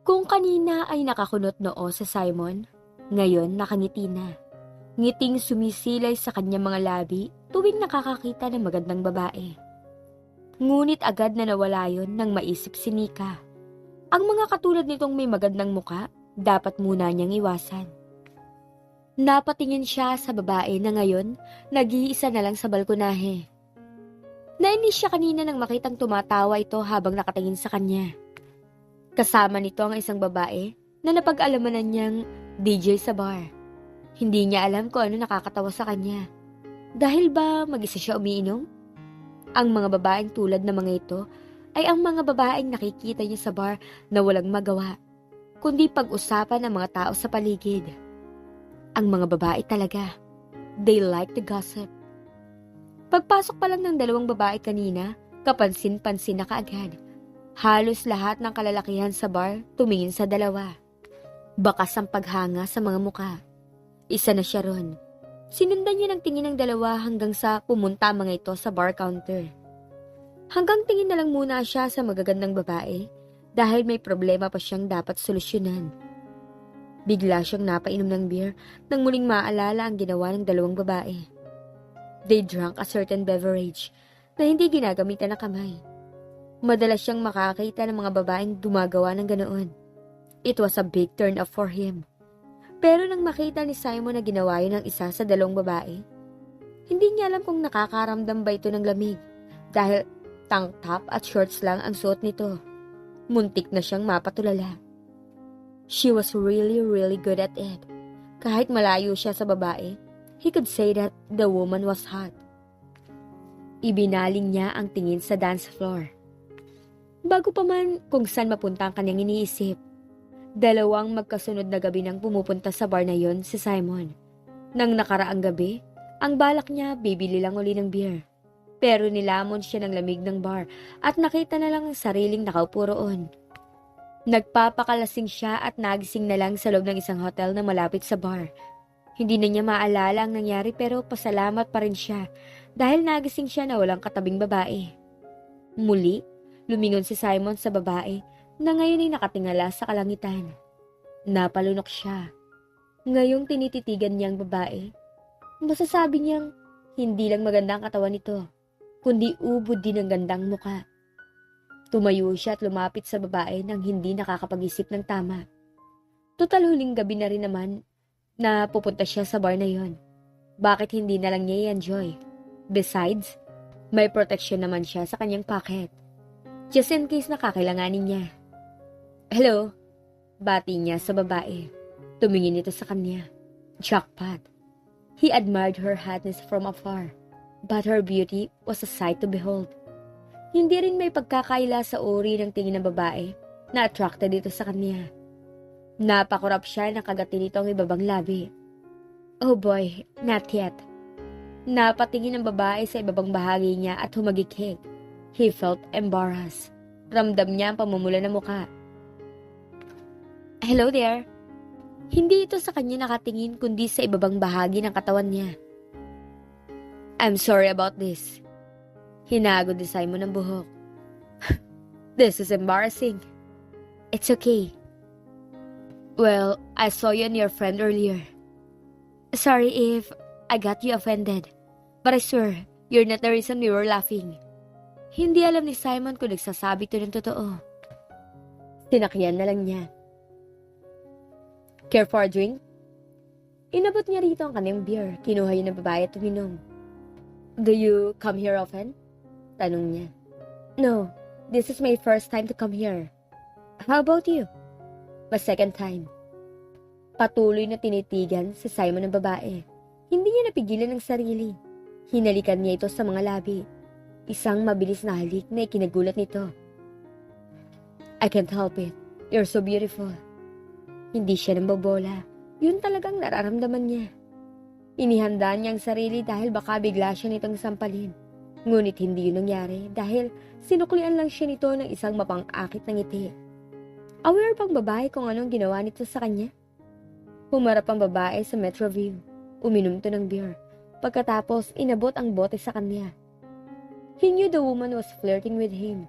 Kung kanina ay nakakunot noo sa Simon, ngayon nakangiti na. Ngiting sumisilay sa kanyang mga labi tuwing nakakakita ng magandang babae. Ngunit agad na nawala yon nang maisip si Nika. Ang mga katulad nitong may magandang muka, dapat muna niyang iwasan. Napatingin siya sa babae na ngayon, nag-iisa na lang sa balkonahe. Nainis siya kanina nang makitang tumatawa ito habang nakatingin sa kanya. Kasama nito ang isang babae na napag-alamanan niyang DJ sa bar. Hindi niya alam kung ano nakakatawa sa kanya. Dahil ba mag-isa siya umiinom? Ang mga babaeng tulad ng mga ito ay ang mga babaeng nakikita niya sa bar na walang magawa, kundi pag-usapan ng mga tao sa paligid. Ang mga babae talaga, they like to gossip. Pagpasok pa lang ng dalawang babae kanina, kapansin-pansin na kaagad. Halos lahat ng kalalakihan sa bar tumingin sa dalawa. Bakas ang paghanga sa mga muka. Isa na siya ron. Sinundan niya ng tingin ng dalawa hanggang sa pumunta mga ito sa bar counter. Hanggang tingin na lang muna siya sa magagandang babae dahil may problema pa siyang dapat solusyonan. Bigla siyang napainom ng beer nang muling maalala ang ginawa ng dalawang babae. They drank a certain beverage na hindi ginagamitan ng kamay. Madalas siyang makakita ng mga babaeng dumagawa ng ganoon. It was a big turn off for him. Pero nang makita ni Simon na ginawa yun ng isa sa dalawang babae, hindi niya alam kung nakakaramdam ba ito ng lamig dahil tank top at shorts lang ang suot nito. Muntik na siyang mapatulala. She was really, really good at it. Kahit malayo siya sa babae, he could say that the woman was hot. Ibinaling niya ang tingin sa dance floor. Bago pa man kung saan mapunta ang kanyang iniisip, dalawang magkasunod na gabi nang pumupunta sa bar na yon si Simon. Nang nakaraang gabi, ang balak niya bibili lang uli ng beer. Pero nilamon siya ng lamig ng bar at nakita na lang ang sariling nakaupo roon. Nagpapakalasing siya at nagising na lang sa loob ng isang hotel na malapit sa bar. Hindi na niya maalala ang nangyari pero pasalamat pa rin siya dahil nagising siya na walang katabing babae. Muli, lumingon si Simon sa babae na ngayon ay nakatingala sa kalangitan. Napalunok siya. Ngayong tinititigan niya ang babae, masasabi niyang hindi lang maganda ang katawan nito, kundi ubod din ang gandang muka. Tumayo siya at lumapit sa babae nang hindi nakakapag-isip ng tama. Total huling gabi na rin naman na pupunta siya sa bar na yon. Bakit hindi na lang niya i-enjoy? Besides, may protection naman siya sa kanyang pocket. Just in case na kakailanganin niya. Hello? Bati niya sa babae. Tumingin ito sa kanya. Jackpot. He admired her hotness from afar, but her beauty was a sight to behold. Hindi rin may pagkakaila sa uri ng tingin ng babae na attracted dito sa kanya. Napakurap siya na kagati nito ang ibabang labi. Oh boy, not yet. Napatingin ng babae sa ibabang bahagi niya at humagikik. He felt embarrassed. Ramdam niya ang pamumula ng muka. Hello there. Hindi ito sa kanya nakatingin kundi sa ibabang bahagi ng katawan niya. I'm sorry about this. Hinagod ni Simon ang buhok. this is embarrassing. It's okay. Well, I saw you and your friend earlier. Sorry if I got you offended. But I swear, you're not the reason we were laughing. Hindi alam ni Simon kung nagsasabi to ng totoo. Tinakyan na lang niya. Care for a drink? Inabot niya rito ang kanyang beer. Kinuha yun ng babae at uminom. Do you come here often? Tanong niya. No, this is my first time to come here. How about you? My second time. Patuloy na tinitigan si Simon ng babae. Hindi niya napigilan ang sarili. Hinalikan niya ito sa mga labi. Isang mabilis na halik na ikinagulat nito. I can't help it. You're so beautiful. Hindi siya nambobola. Yun talagang nararamdaman niya. Inihanda niya ang sarili dahil baka bigla siya nitong sampalin. Ngunit hindi yun nangyari dahil sinuklian lang siya nito ng isang mapang-akit ng ngiti. Aware pang babae kung anong ginawa nito sa kanya? Humarap ang babae sa Metroview. Uminom to ng beer. Pagkatapos, inabot ang bote sa kanya. He knew the woman was flirting with him.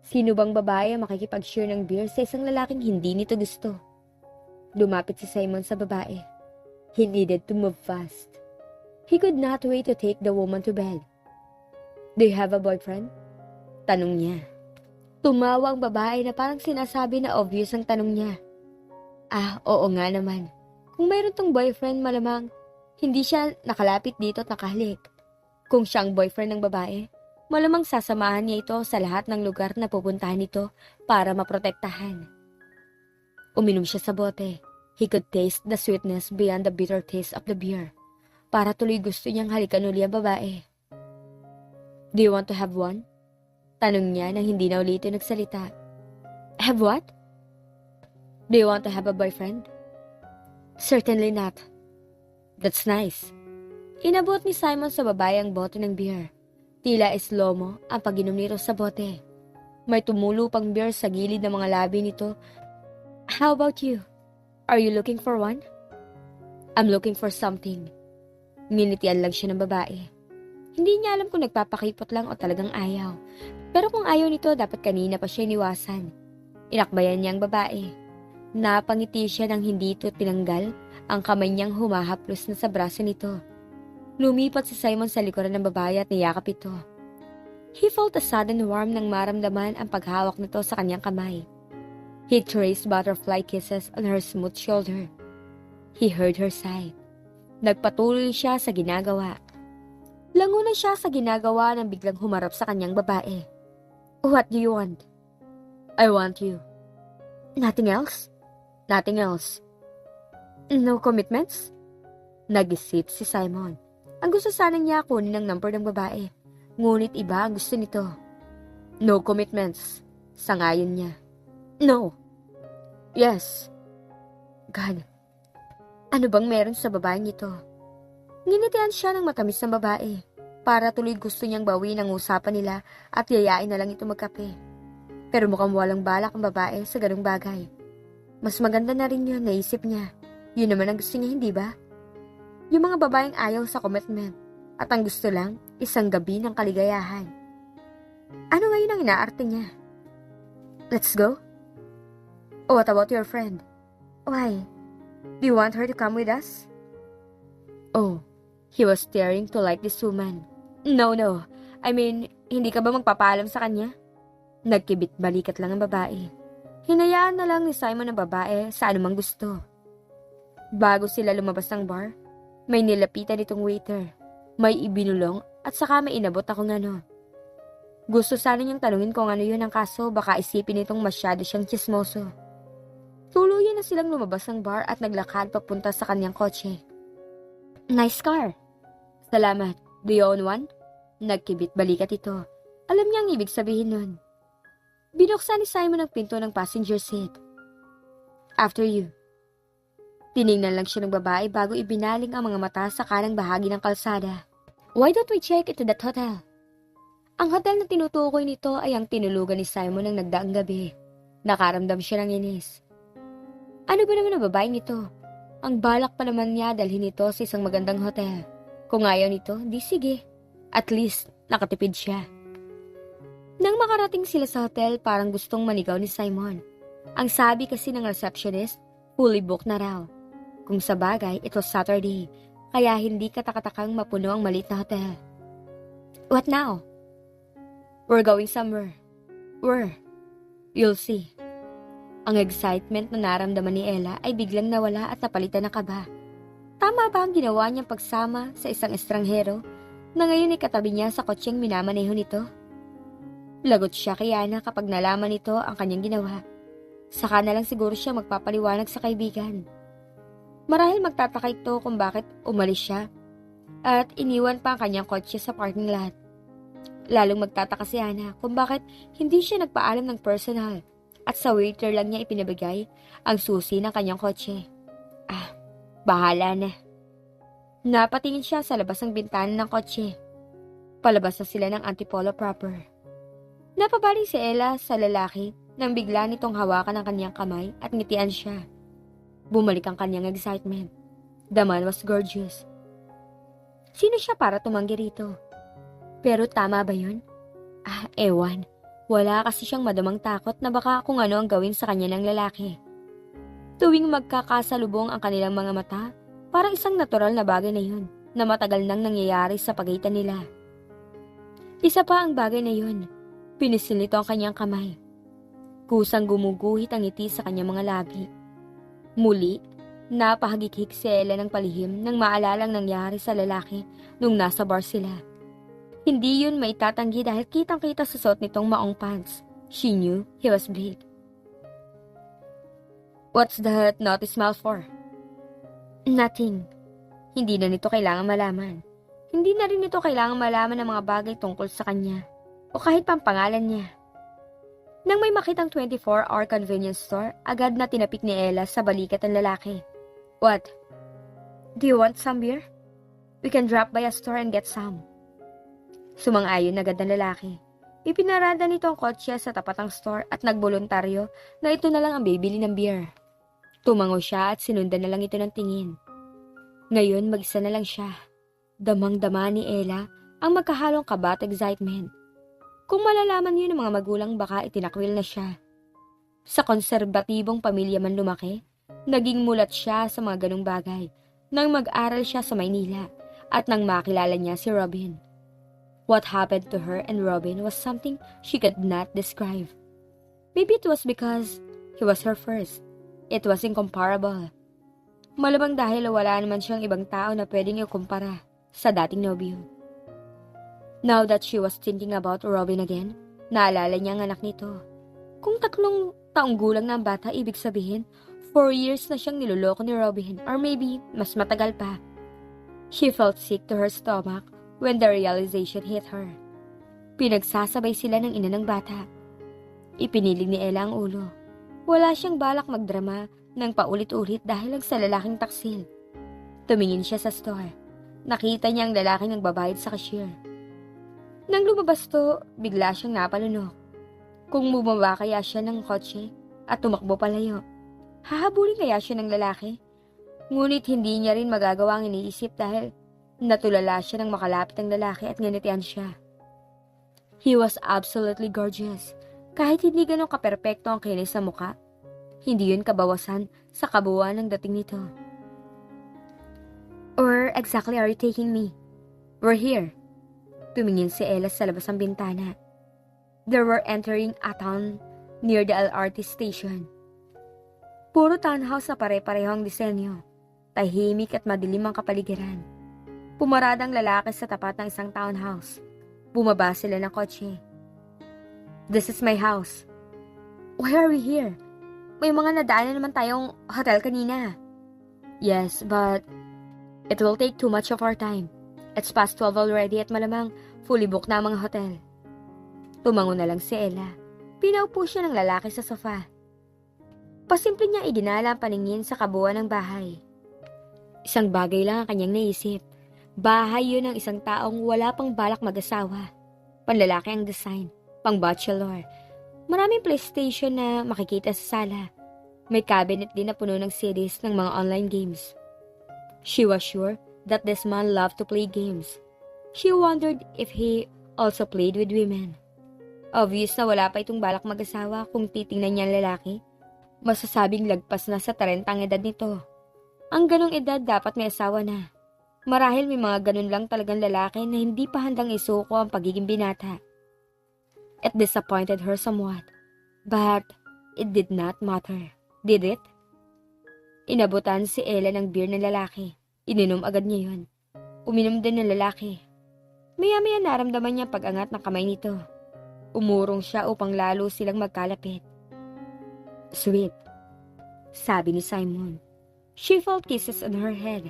Sino bang babae ang makikipag-share ng beer sa isang lalaking hindi nito gusto? Lumapit si Simon sa babae. He needed to move fast. He could not wait to take the woman to bed. Do you have a boyfriend? Tanong niya. Tumawa ang babae na parang sinasabi na obvious ang tanong niya. Ah, oo nga naman. Kung mayroon tong boyfriend, malamang hindi siya nakalapit dito at nakahalik. Kung siya ang boyfriend ng babae, malamang sasamahan niya ito sa lahat ng lugar na pupuntahan nito para maprotektahan. Uminom siya sa bote. He could taste the sweetness beyond the bitter taste of the beer. Para tuloy gusto niyang halikan uli ang babae. Do you want to have one? Tanong niya nang hindi na ulit nagsalita. Have what? Do you want to have a boyfriend? Certainly not. That's nice. Inabot ni Simon sa babae ang bote ng beer. Tila eslomo ang pag-inom nito sa bote. May tumulo pang beer sa gilid ng mga labi nito. How about you? Are you looking for one? I'm looking for something. Nginitian lang siya ng babae. Hindi niya alam kung nagpapakipot lang o talagang ayaw. Pero kung ayaw nito, dapat kanina pa siya iniwasan. Inakbayan niya ang babae. Napangiti siya nang hindi ito tinanggal ang kamay niyang humahaplos na sa braso nito. Lumipat si Simon sa likuran ng babae at niyakap ito. He felt a sudden warm nang maramdaman ang paghawak nito sa kanyang kamay. He traced butterfly kisses on her smooth shoulder. He heard her sigh. Nagpatuloy siya sa ginagawa. Lango na siya sa ginagawa nang biglang humarap sa kanyang babae. What do you want? I want you. Nothing else? Nothing else. No commitments? Nag-isip si Simon. Ang gusto sana niya kunin ang number ng babae. Ngunit iba ang gusto nito. No commitments. Sangayon niya. No. Yes. God. Ano bang meron sa babaeng ito? Nginitian siya ng matamis ng babae. Para tuloy gusto niyang bawiin ang usapan nila at yayain na lang ito magkape. Pero mukhang walang balak ang babae sa ganung bagay. Mas maganda na rin yun, naisip niya. Yun naman ang gusto niya, hindi ba? Yung mga babaeng ayaw sa commitment at ang gusto lang, isang gabi ng kaligayahan. Ano ngayon ang inaarte niya? Let's go? Oh, what about your friend? Why? Do you want her to come with us? Oh, he was staring to like this woman. No, no. I mean, hindi ka ba magpapaalam sa kanya? Nagkibit balikat lang ang babae. Hinayaan na lang ni Simon ang babae sa anumang gusto. Bago sila lumabas ng bar, may nilapitan itong waiter. May ibinulong at saka may inabot akong ano. Gusto sana niyang tanungin kung ano yun ang kaso baka isipin itong masyado siyang chismoso. Tuluyan na silang lumabas ng bar at naglakad papunta sa kanyang kotse. Nice car. Salamat. Do you own one? Nagkibit balikat ito. Alam niya ang ibig sabihin nun. Binuksan ni Simon ang pinto ng passenger seat. After you. Tiningnan lang siya ng babae bago ibinaling ang mga mata sa kanang bahagi ng kalsada. Why don't we check into that hotel? Ang hotel na tinutukoy nito ay ang tinulugan ni Simon ng nagdaang gabi. Nakaramdam siya ng inis. Ano ba naman ang babaeng ito? Ang balak pa naman niya dalhin ito sa isang magandang hotel. Kung ayaw nito, di sige. At least, nakatipid siya. Nang makarating sila sa hotel, parang gustong manigaw ni Simon. Ang sabi kasi ng receptionist, fully booked na raw. Kung sa bagay, it was Saturday, kaya hindi katakatakang mapuno ang maliit na hotel. What now? We're going somewhere. Where? You'll see. Ang excitement na naramdaman ni Ella ay biglang nawala at napalitan ng kaba. Tama ba ang ginawa niyang pagsama sa isang estranghero na ngayon ay katabi niya sa kotseng minamaneho nito? Lagot siya kay Ana kapag nalaman nito ang kanyang ginawa. Saka na lang siguro siya magpapaliwanag sa kaibigan. Marahil magtataka ito kung bakit umalis siya at iniwan pa ang kanyang kotse sa parking lot. Lalong magtataka si Ana kung bakit hindi siya nagpaalam ng personal at sa waiter lang niya ipinabigay ang susi ng kanyang kotse. Ah, bahala na. Napatingin siya sa labas ng bintana ng kotse. Palabas na sila ng Antipolo proper. Napabaling si Ella sa lalaki nang bigla nitong hawakan ang kanyang kamay at ngitian siya. Bumalik ang kanyang excitement. The man was gorgeous. Sino siya para tumanggi rito? Pero tama ba yun? Ah, ewan. Wala kasi siyang madamang takot na baka kung ano ang gawin sa kanya ng lalaki. Tuwing magkakasalubong ang kanilang mga mata, parang isang natural na bagay na yun na matagal nang nangyayari sa pagitan nila. Isa pa ang bagay na yun, pinisil nito ang kanyang kamay. Kusang gumuguhit ang ngiti sa kanyang mga labi. Muli, napahagikik si Ella ng palihim nang maalalang nangyari sa lalaki nung nasa bar sila. Hindi yun may tatanggi dahil kitang-kita sa suot nitong maong pants. She knew he was bleed. What's that naughty smile for? Nothing. Hindi na nito kailangan malaman. Hindi na rin nito kailangan malaman ng mga bagay tungkol sa kanya o kahit pang pangalan niya. Nang may makitang 24-hour convenience store, agad na tinapik ni Ella sa balikat ng lalaki. What? Do you want some beer? We can drop by a store and get some. Sumang-ayon agad ng lalaki. Ipinarada nito ang kotse sa tapat ng store at nagboluntaryo na ito na lang ang bibili ng beer. Tumango siya at sinundan na lang ito ng tingin. Ngayon mag-isa na lang siya. Damang-dama ni Ella ang magkahalong kaba excitement. Kung malalaman yun ng mga magulang baka itinakwil na siya. Sa konserbatibong pamilya man lumaki, naging mulat siya sa mga ganong bagay nang mag-aral siya sa Maynila at nang makilala niya si Robin. What happened to her and Robin was something she could not describe. Maybe it was because he was her first. It was incomparable. Malamang dahil wala naman siyang ibang tao na pwedeng ikumpara sa dating nobyo. Now that she was thinking about Robin again, naalala niya ang anak nito. Kung tatlong taong gulang na ang bata, ibig sabihin, four years na siyang niloloko ni Robin or maybe mas matagal pa. She felt sick to her stomach when the realization hit her. Pinagsasabay sila ng ina ng bata. Ipinilig ni Ella ang ulo. Wala siyang balak magdrama ng paulit-ulit dahil lang sa lalaking taksil. Tumingin siya sa store. Nakita niya ang lalaking nagbabayad sa cashier. Nang lumabas to, bigla siyang napalunok. Kung bumaba kaya siya ng kotse at tumakbo palayo, hahabulin kaya siya ng lalaki? Ngunit hindi niya rin magagawa ang iniisip dahil Natulala siya nang makalapit ang lalaki at nganitian siya. He was absolutely gorgeous. Kahit hindi ganun kaperpekto ang kinis sa muka, hindi yun kabawasan sa kabuuan ng dating nito. Or exactly are you taking me? We're here. Tumingin si Ella sa labas ng bintana. They were entering a town near the LRT station. Puro townhouse na pare-pareho ang disenyo. Tahimik at madilim ang kapaligiran. Pumarada ang lalaki sa tapat ng isang townhouse. Bumaba sila ng kotse. This is my house. Why are we here? May mga nadaanan naman tayong hotel kanina. Yes, but it will take too much of our time. It's past 12 already at malamang fully booked na ang mga hotel. Tumango na lang si Ella. Pinaupo siya ng lalaki sa sofa. Pasimple niya idinala ang paningin sa kabuuan ng bahay. Isang bagay lang ang kanyang naisip. Bahay yun ng isang taong wala pang balak mag-asawa. Panlalaki ang design, pang bachelor. Maraming PlayStation na makikita sa sala. May cabinet din na puno ng CDs ng mga online games. She was sure that this man loved to play games. She wondered if he also played with women. Obvious na wala pa itong balak mag-asawa kung titingnan niya lalaki. Masasabing lagpas na sa 30 ang edad nito. Ang ganong edad dapat may asawa na. Marahil may mga ganun lang talagang lalaki na hindi pa handang isuko ang pagiging binata. It disappointed her somewhat. But it did not matter. Did it? Inabutan si Ella ng beer ng lalaki. Ininom agad niya yun. Uminom din ng lalaki. Maya-maya naramdaman niya pag-angat ng kamay nito. Umurong siya upang lalo silang magkalapit. Sweet, sabi ni Simon. She felt kisses on her head.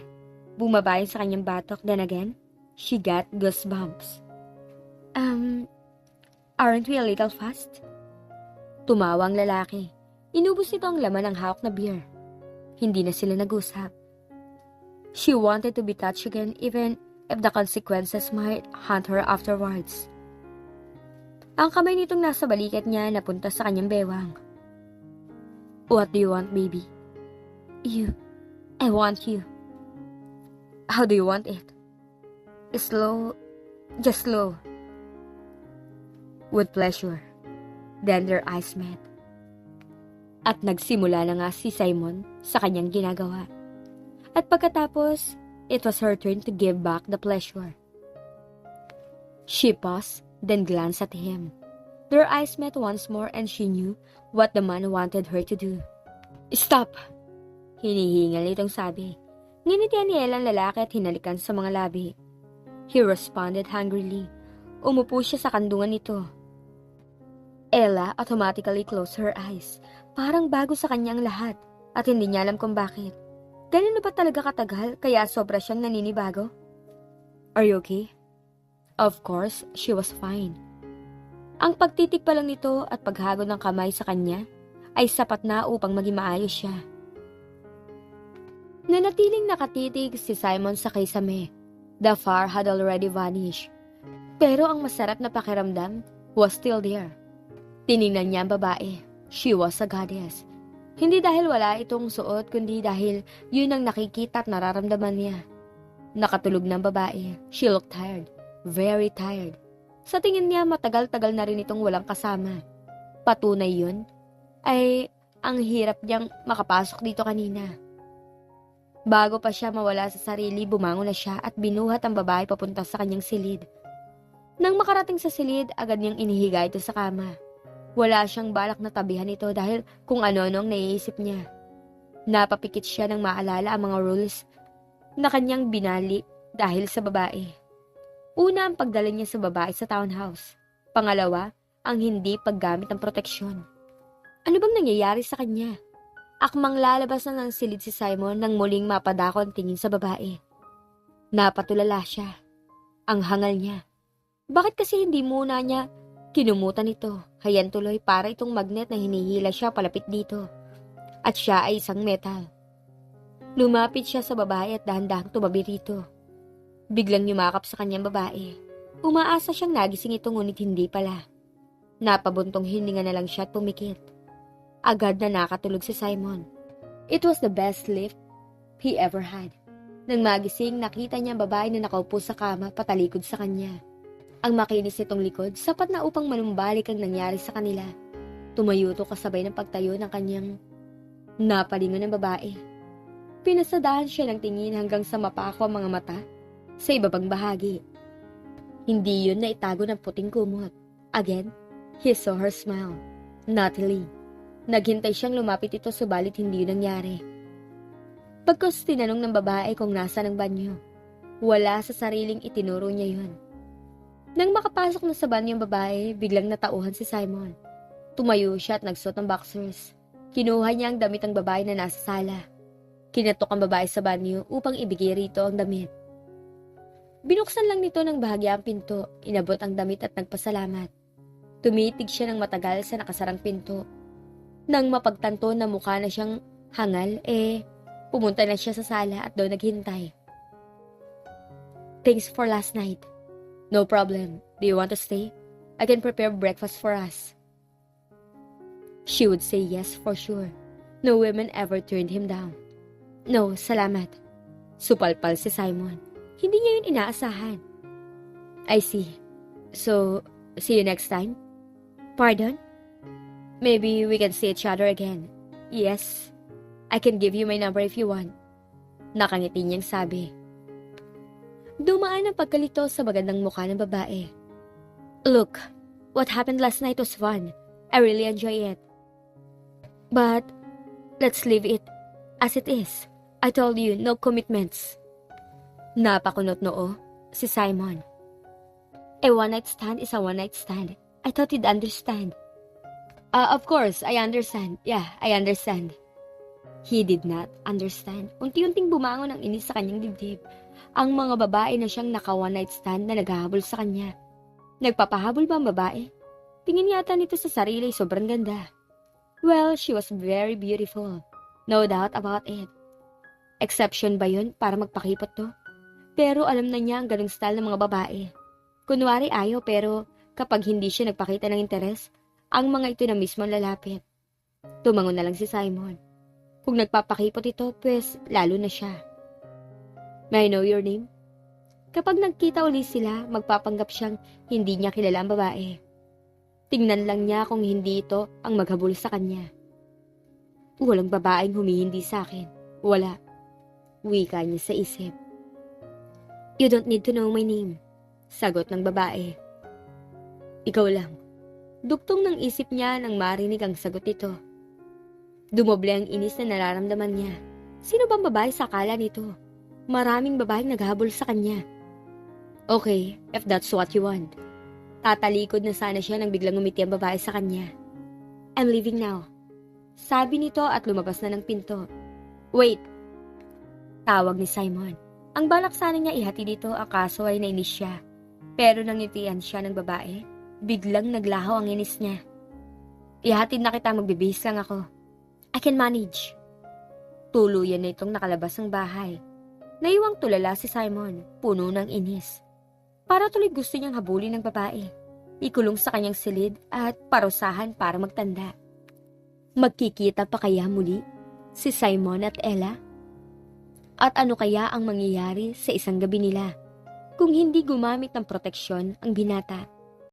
Bumabayin sa kanyang batok, then again, she got goosebumps. Um, aren't we a little fast? Tumawa ang lalaki. Inubos nito ang laman ng hawak na beer. Hindi na sila nag-usap. She wanted to be touched again even if the consequences might haunt her afterwards. Ang kamay nitong nasa balikat niya napunta sa kanyang bewang. What do you want, baby? You. I want you. How do you want it? Slow, just slow. With pleasure. Then their eyes met. At nagsimula na nga si Simon sa kanyang ginagawa. At pagkatapos, it was her turn to give back the pleasure. She paused, then glanced at him. Their eyes met once more and she knew what the man wanted her to do. Stop! Hinihingal itong sabi. Nginitian ni Ella ang lalaki at hinalikan sa mga labi. He responded hungrily. Umupo siya sa kandungan nito. Ella automatically closed her eyes. Parang bago sa kanya ang lahat at hindi niya alam kung bakit. Ganun ba talaga katagal kaya sobra siyang naninibago? Are you okay? Of course, she was fine. Ang pagtitik pa lang nito at paghagod ng kamay sa kanya ay sapat na upang maging maayos siya. Nanatiling nakatitig si Simon sa kisame. The fire had already vanished. Pero ang masarap na pakiramdam was still there. Tiningnan niya ang babae. She was a goddess. Hindi dahil wala itong suot, kundi dahil yun ang nakikita at nararamdaman niya. Nakatulog ng babae. She looked tired. Very tired. Sa tingin niya, matagal-tagal na rin itong walang kasama. Patunay yun, ay ang hirap niyang makapasok dito kanina. Bago pa siya mawala sa sarili, bumangon na siya at binuhat ang babae papunta sa kanyang silid. Nang makarating sa silid, agad niyang inihiga ito sa kama. Wala siyang balak na tabihan ito dahil kung ano-ano ang naiisip niya. Napapikit siya nang maalala ang mga rules na kanyang binali dahil sa babae. Una ang pagdala niya sa babae sa townhouse. Pangalawa, ang hindi paggamit ng proteksyon. Ano bang nangyayari sa kanya? Akmang lalabas na ng silid si Simon nang muling mapadako ang tingin sa babae. Napatulala siya. Ang hangal niya. Bakit kasi hindi muna niya kinumutan ito? Hayan tuloy para itong magnet na hinihila siya palapit dito. At siya ay isang metal. Lumapit siya sa babae at dahan-dahang tumabi rito. Biglang yumakap sa kanyang babae. Umaasa siyang nagising ito ngunit hindi pala. Napabuntong hininga na lang siya at pumikit. Agad na nakatulog si Simon. It was the best sleep he ever had. Nang magising, nakita niya ang babae na nakaupo sa kama patalikod sa kanya. Ang makinis nitong likod, sapat na upang manumbalik ang nangyari sa kanila. Tumayo to kasabay ng pagtayo ng kanyang napalingon ng babae. Pinasadahan siya ng tingin hanggang sa mapako ang mga mata sa ibabang bahagi. Hindi yun na itago ng puting kumot. Again, he saw her smile. Natalie. Naghintay siyang lumapit ito subalit hindi yun nangyari. Pagkos tinanong ng babae kung nasa ng banyo, wala sa sariling itinuro niya yun. Nang makapasok na sa banyo ang babae, biglang natauhan si Simon. Tumayo siya at nagsuot ng boxers. Kinuha niya ang damit ng babae na nasa sala. Kinatok ang babae sa banyo upang ibigay rito ang damit. Binuksan lang nito ng bahagya ang pinto, inabot ang damit at nagpasalamat. Tumitig siya ng matagal sa nakasarang pinto. Nang mapagtanto na mukha na siyang hangal, eh, pumunta na siya sa sala at doon naghintay. Thanks for last night. No problem. Do you want to stay? I can prepare breakfast for us. She would say yes for sure. No women ever turned him down. No, salamat. Supalpal si Simon. Hindi niya yun inaasahan. I see. So, see you next time? Pardon? Maybe we can see each other again. Yes. I can give you my number if you want. Nakangiti niyang sabi. Dumaan ang pagkalito sa magandang mukha ng babae. Look, what happened last night was fun. I really enjoy it. But, let's leave it as it is. I told you, no commitments. Napakunot noo si Simon. A one-night stand is a one-night stand. I thought you'd understand. Uh, of course, I understand. Yeah, I understand. He did not understand. Unti-unting bumangon ang inis sa kanyang dibdib. Ang mga babae na siyang naka one-night stand na naghahabol sa kanya. Nagpapahabol ba ang babae? Tingin yata nito sa sarili sobrang ganda. Well, she was very beautiful. No doubt about it. Exception ba yun para magpakipot to? Pero alam na niya ang ganong style ng mga babae. Kunwari ayaw pero kapag hindi siya nagpakita ng interes, ang mga ito na mismo lalapit. Tumangon na lang si Simon. Kung nagpapakipot ito, pues lalo na siya. May I know your name? Kapag nagkita uli sila, magpapanggap siyang hindi niya kilala ang babae. Tingnan lang niya kung hindi ito ang maghabol sa kanya. Walang babaeng humihindi sa akin. Wala. Wika niya sa isip. You don't need to know my name. Sagot ng babae. Ikaw lang. Duktong ng isip niya nang marinig ang sagot nito. Dumoble ang inis na nararamdaman niya. Sino bang babae sa akala nito? Maraming babaeng naghabol sa kanya. Okay, if that's what you want. Tatalikod na sana siya nang biglang umiti ang babae sa kanya. I'm leaving now. Sabi nito at lumabas na ng pinto. Wait! Tawag ni Simon. Ang balak sana niya ihati dito ang kaso ay nainis siya. Pero nang ngitian siya ng babae, biglang naglaho ang inis niya. Ihatid na kita magbibihis lang ako. I can manage. Tuluyan na itong nakalabas ng bahay. Naiwang tulala si Simon, puno ng inis. Para tuloy gusto niyang habulin ng babae. Ikulong sa kanyang silid at parusahan para magtanda. Magkikita pa kaya muli si Simon at Ella? At ano kaya ang mangyayari sa isang gabi nila kung hindi gumamit ng proteksyon ang binata?